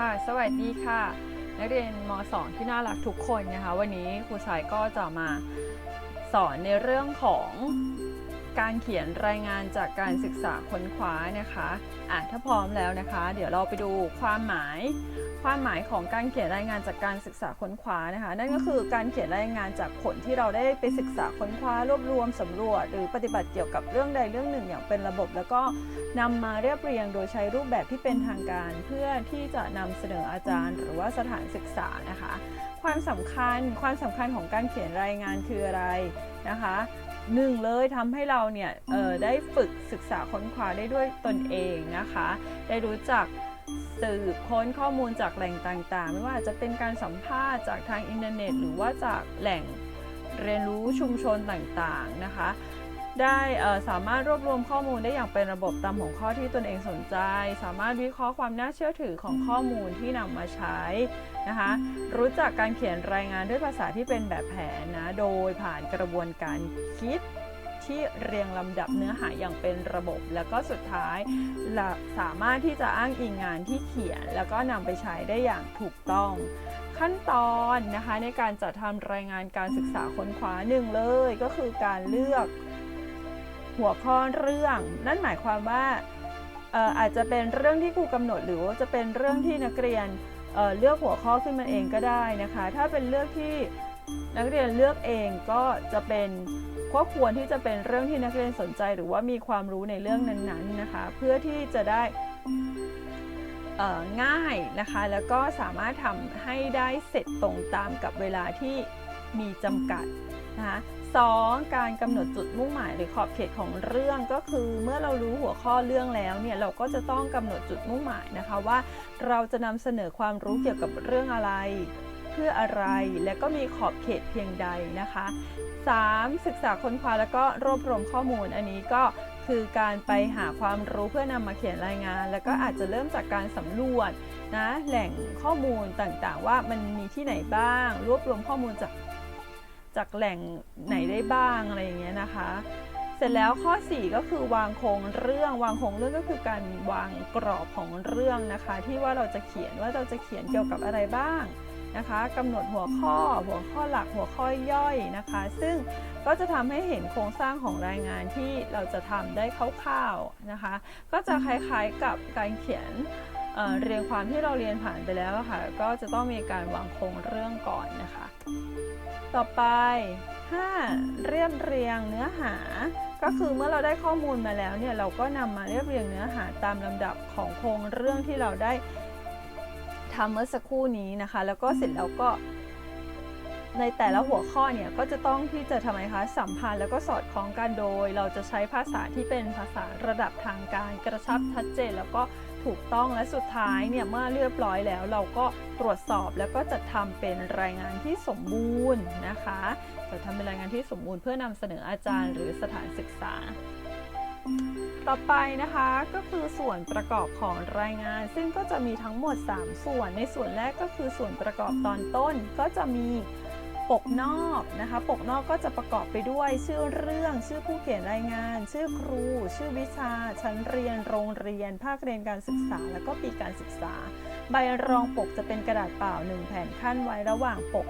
ค่ะ สวัสดีค่ะ นักเรียนม .2 ที่น่ารักทุกคนนะคะ วันนี้ครูสายก็จะมาสอนในเรื่องของ การเขียนรายงานจากการศึกษาค้นคว้านะคะอะถ้าพร้อมแล้วนะคะ เดี๋ยวเราไปดูความหมาย ความหมายของการเขียนรายงานจากการศึกษาค้นคว้านะคะ นั่นก็คือการเขียนรายงานจากผลที่เราได้ไปศึกษาค้นคว้ารวบรวมสำรวจ หรือปฏิบัติเกี่ยวกับเรื่องใดเรื่องหนึ่งอย่างเป็นระบบ แล้วก็นำมาเรียบเรียงโดยใช้รูปแบบที่เป็นทางการเพื่อที่จะนำเสนออาจารย์ หรือว่าสถานศึกษานะคะ ความสำคัญความสำคัญของการเขียนรายงานคืออะไรนะคะ หนึ่งเลยทำให้เราเนี่ยเอ่อได้ฝึกศึกษาค้นคว้าได้ด้วยตนเองนะคะ ได้รู้จักสืบค้นข้อมูลจากแหล่งต่างๆ ไม่ว่าจะเป็นการสัมภาษณ์จากทางอินเทอร์เน็ต หรือว่าจากแหล่งเรียนรู้ชุมชนต่างๆนะคะ ได้สามารถรวบรวมข้อมูลได้อย่างเป็นระบบตามหัวข้อที่ตนเองสนใจ สามารถวิเคราะห์ความน่าเชื่อถือของข้อมูลที่นำมาใช้นะคะ รู้จักการเขียนรายงานด้วยภาษาที่เป็นแบบแผนนะ โดยผ่านกระบวนการคิดที่เรียงลำดับเนื้อหาอย่างเป็นระบบ แล้วก็สุดท้ายสามารถที่จะอ้างอิงงานที่เขียน แล้วก็นำไปใช้ได้อย่างถูกต้องขั้นตอนนะคะในการจัดทำรายงานการศึกษาค้นคว้าหนึ่งเลย ก็คือการเลือก หัวข้อเรื่อง นั่นหมายความว่าเอ่อาจจะเป็นเรื่องที่ครูกำหนด หรือว่าจะเป็นเรื่องที่นักเรียนเเลือกหัวข้อขึ้นมาเองก็ได้นะคะ ถ้าเป็นเลือกที่นักเรียนเลือกเองก็จะเป็นก็ควรที่จะเป็นเรื่องที่นักเรียนสนใจ หรือว่ามีความรู้ในเรื่องนั้นๆนะคะ เพื่อที่จะได้ง่ายนะคะ แล้วก็สามารถทำให้ได้เสร็จตรงตามกับเวลาที่มีจำกัดนะคะ สองการกำหนดจุดมุ่งหมายหรือขอบเขตของเรื่องก็คือ เมื่อเรารู้หัวข้อเรื่องแล้วเนี่ยเราก็จะต้องกำหนดจุดมุ่งหมายนะคะว่า เราจะนำเสนอความรู้เกี่ยวกับเรื่องอะไร เพื่ออะไรและก็มีขอบเขตเพียงใดนะคะ 3. ศึกษาค้นคว้าแล้วก็รวบรวมข้อมูลอันนี้ก็คือการไปหาความรู้เพื่อนำมาเขียนรายงาน แล้วก็อาจจะเริ่มจากการสำรวจนะแหล่งข้อมูลต่างๆ ว่ามันมีที่ไหนบ้าง รวบรวมข้อมูลจาก จากแหล่งไหนได้บ้างอะไรอย่างเงี้ยนะคะ เสร็จแล้วข้อ 4 ก็คือวางโครงเรื่องวางโครงเรื่องก็คือการวางกรอบของเรื่องนะคะ ที่ว่าเราจะเขียนว่าเราจะเขียนเกี่ยวกับอะไรบ้างนะคะกำหนดหัวข้อหัวข้อหลักหัวข้อย่อยนะคะ ซึ่งก็จะทำให้เห็นโครงสร้างของรายงานที่เราจะทำได้คร่าวๆนะคะ ก็จะคล้ายๆกับการเขียนเอ่อเรียงความที่เราเรียนผ่านไปแล้วอะค่ะก็จะต้องมีการวางโครงเรื่องก่อนนะคะ ต่อไป 5. เรียบเรียงเนื้อหา ก็คือเมื่อเราได้ข้อมูลมาแล้วเนี่ยเราก็นำมาเรียบเรียงเนื้อหาตามลำดับของโครงเรื่องที่เราได้ทำเมื่อสักครู่นี้นะคะ แล้วก็เสร็จแล้วก็ ในแต่ละหัวข้อเนี่ยก็จะต้องที่จะทำไมคะสัมพันธ์แล้วก็สอดคล้องกันโดย เราจะใช้ภาษาที่เป็นภาษาระดับทางการกระชับชัดเจนแล้วก็ ถูกต้องและสุดท้ายเนี่ยเมื่อเรียบร้อยแล้วเราก็ตรวจสอบแล้วก็จัดทำเป็นรายงานที่สมบูรณ์นะคะจัดทำเป็นรายงานที่สมบูรณ์เพื่อนำเสนออาจารย์หรือสถานศึกษา ต่อไปนะคะก็คือส่วนประกอบของรายงาน ซึ่งก็จะมีทั้งหมด 3 ส่วนในส่วนแรกก็คือส่วนประกอบตอนต้นก็จะมี ปกนอกนะคะ ปกนอกก็จะประกอบไปด้วย ชื่อเรื่องชื่อผู้เขียนรายงาน ชื่อครู ชื่อวิชา ชั้นเรียน โรงเรียน ภาคเรียนการศึกษา แล้วก็ปีการศึกษา ใบรองปกจะเป็นกระดาษเปล่า1แผ่นขั้นไว้ระหว่างปก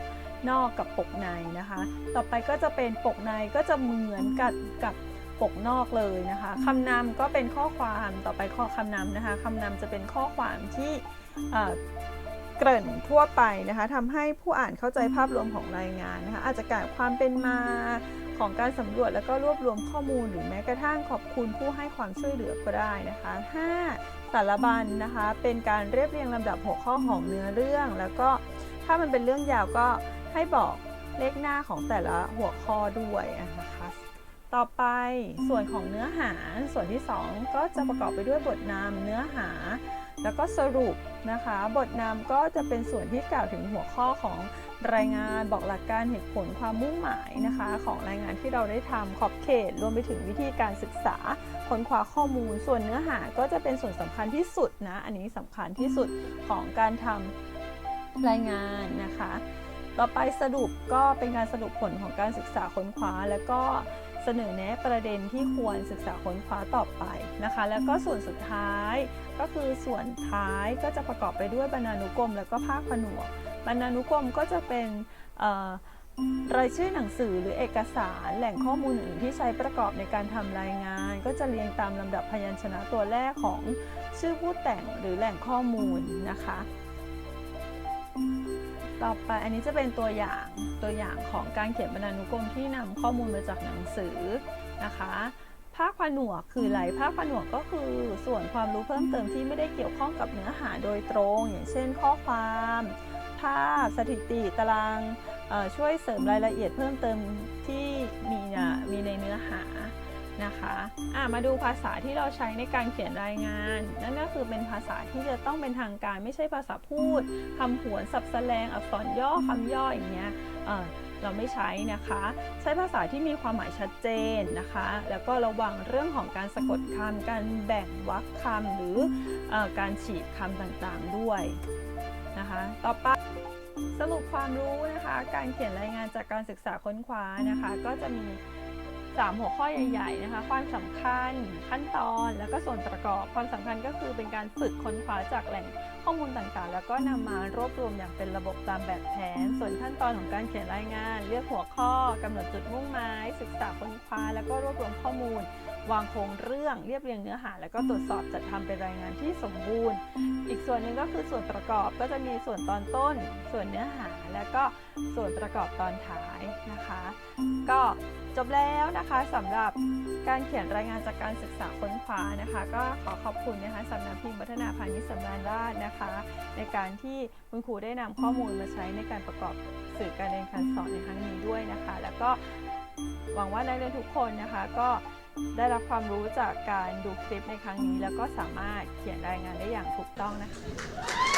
นอกกับปกในนะคะ ต่อไปก็จะเป็นปกในก็จะเหมือนกับกับปกนอกเลยนะคะคำนำก็เป็นข้อความต่อไปข้อคำนำนะคะคำนำจะเป็นข้อความที่ เกริ่นทั่วไปนะคะทำให้ผู้อ่านเข้าใจภาพรวมของรายงานนะคะอาจจะกล่าวความเป็นมาของการสำรวจแล้วก็รวบรวมข้อมูลหรือแม้กระทั่งขอบคุณผู้ให้ความช่วยเหลือก็ได้นะคะ 5. สารบัญนะคะ เป็นการเรียบเรียงลำดับหัวข้อของเนื้อเรื่อง แล้วก็ถ้ามันเป็นเรื่องยาวก็ให้บอกเลขหน้าของแต่ละหัวข้อด้วยนะคะ ต่อไปส่วนของเนื้อหาส่วนที่ 2 ก็จะประกอบไปด้วยบทนำเนื้อหา แล้วก็สรุปนะคะ บทนำก็จะเป็นส่วนที่กล่าวถึงหัวข้อของรายงานบอกหลักการเหตุผลความมุ่งหมายนะคะ ของรายงานที่เราได้ทำขอบเขต รวมไปถึงวิธีการศึกษาค้นคว้าข้อมูล ส่วนเนื้อหาก็จะเป็นส่วนสำคัญที่สุดนะอันนี้สำคัญที่สุดของการทำรายงานนะคะ ต่อไปสรุปก็เป็นการสรุปผลของการศึกษาค้นคว้าแล้วก็ เสนอแนะประเด็นที่ควรศึกษาค้นคว้าต่อไปนะคะ แล้วก็ส่วนสุดท้ายก็คือส่วนท้ายก็จะประกอบไปด้วยบรรณานุกรม แล้วก็ภาคผนวกบรรณานุกรมก็จะเป็นรายชื่อหนังสือหรือเอกสารแหล่งข้อมูลอื่นที่ใช้ประกอบในการทำรายงาน ก็จะเรียงตามลำดับพยัญชนะตัวแรกของชื่อผู้แต่งหรือแหล่งข้อมูลนะคะ ต่อไปอันนี้จะเป็นตัวอย่างตัวอย่างของการเขียนบรรณานุกรมที่นำข้อมูลมาจากหนังสือนะคะภาคผนวกคืออะไรภาคผนวกก็คือส่วนความรู้เพิ่มเติมที่ไม่ได้เกี่ยวข้องกับเนื้อหาโดยตรง อย่างเช่น ข้อความ ภาพสถิติตารางช่วยเสริมรายละเอียดเพิ่มเติมที่มีนะมีในเนื้อหา นะคะอะมาดูภาษาที่เราใช้ในการเขียนรายงาน นั่นก็คือเป็นภาษาที่จะต้องเป็นทางการไม่ใช่ภาษาพูดคำผวนสับแสลงอักษรย่อคำย่ออย่างเงี้ยเออเราไม่ใช้นะคะ ใช้ภาษาที่มีความหมายชัดเจนนะคะ แล้วก็ระวังเรื่องของการสะกดคำการแบ่งวรรคคำหรืออการฉีดคำต่างๆด้วยนะคะ ต่อไปสรุปความรู้นะคะ การเขียนรายงานจากการศึกษาค้นคว้านะคะ ก็จะมี 3 หัวข้อใหญ่ ๆ นะคะ ความสำคัญ ขั้นตอน แล้วก็ส่วนประกอบ ความสำคัญก็คือเป็นการฝึกค้นคว้าจากแหล่งข้อมูลต่างๆ แล้วก็นำมารวบรวมอย่างเป็นระบบตามแบบแผน ส่วนขั้นตอนของการเขียนรายงาน เลือกหัวข้อกำหนดจุดมุ่งหมาย ศึกษาค้นคว้า แล้วก็รวบรวมข้อมูลวางโครงเรื่องเรียบเรียงเนื้อหา แล้วก็ตรวจสอบจัดทำเป็นรายงานที่สมบูรณ์ อีกส่วนหนึ่งก็คือส่วนประกอบก็จะมีส่วนตอนต้น ส่วนเนื้อหา แล้วก็ส่วนประกอบตอนท้ายนะคะ ก็จบแล้วนะคะสำหรับการเขียนรายงานจากการศึกษาค้นคว้านะคะ ก็ขอขอบคุณนะคะสำนักพิมพ์วัฒนาพาณิชย์สำราญราชนะคะ ในการที่คุณครูได้นำข้อมูลมาใช้ในการประกอบสื่อการเรียนการสอนในครั้งนี้ด้วยนะคะ แล้วก็หวังว่านักเรียนทุกคนนะคะก็ ได้รับความรู้จากการดูคลิปในครั้งนี้ แล้วก็สามารถเขียนรายงานได้อย่างถูกต้องนะคะ